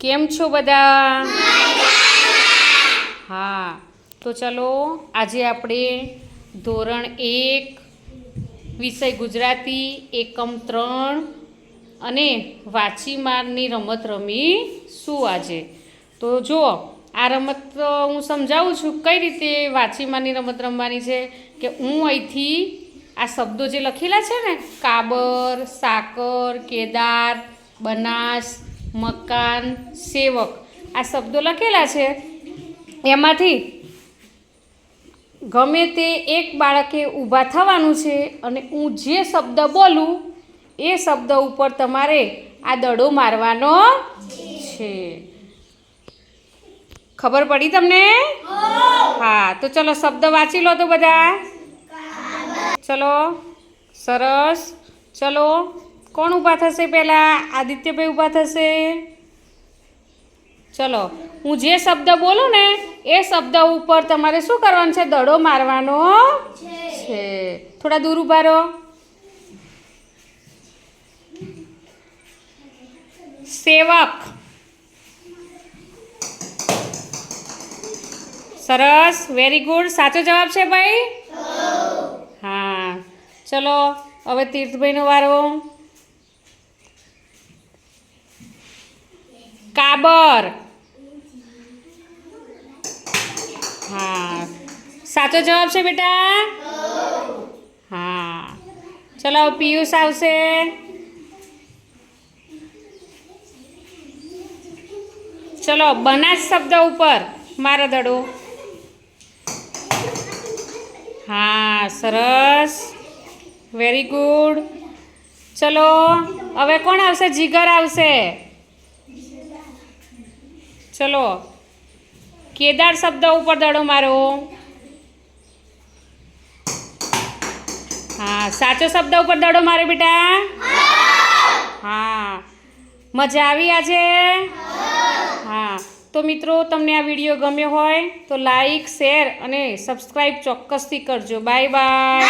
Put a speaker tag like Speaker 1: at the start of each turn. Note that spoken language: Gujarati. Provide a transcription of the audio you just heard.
Speaker 1: કેમ છો બધા? હા, તો ચલો, આજે આપણે ધોરણ એક, વિષય ગુજરાતી, એકમ ત્રણ અને વાંચીમારની રમત રમી શું આજે? તો જુઓ, આ રમત હું સમજાવું છું કઈ રીતે વાંચીમારની રમત રમવાની છે કે હું અહીંથી આ શબ્દો જે લખેલા છે ને, કાબર, સાકર, કેદાર, બનાસ મકાન, સેવક. આ શબ્દો લખેલા છે. એમાંથી ગમે તે એક બાળકે ઊભા થવાનું છે અને હું જે શબ્દ બોલું, એ શબ્દ ઉપર તમારે આ દડો મારવાનો છે. ખબર પડી તમને? હા, તો ચલો શબ્દ વાંચી લો તો બધા. ચલો, સરસ. ચલો કોણ ઊભા થશે પહેલાં? આદિત્યભાઈ ઊભા થશે. ચલો, હું જે શબ્દ બોલું ને, એ શબ્દ ઉપર તમારે શું કરવાનું છે? દડો મારવાનો છે. થોડા દૂર ઊભા રહો. સેવક. સરસ વેરી ગુડ સાચો જવાબ છે ભાઈ? હા. ચલો, હવે તીર્થભાઈનો વારો. કાબર. હા. સાચો જવાબ છે બેટા? હા. ચલો, પિયુષ આવશે. ચલો બનાસ શબ્દ ઉપર મારા દડો. હા, સરસ. વેરી ગુડ ચલો, હવે કોણ આવશે? જીગર આવશે. ચલો. કેદાર શબ્દ ઉપર દડો મારો. હા, સાચો શબ્દ ઉપર દડો મારો બેટા. હા. મજા આવી આજે? હા. તો મિત્રો, તમને આ વીડિયો ગમ્યો હોય તો લાઈક, શેર અને સબસ્ક્રાઈબ ચોક્કસથી કરજો. Bye bye.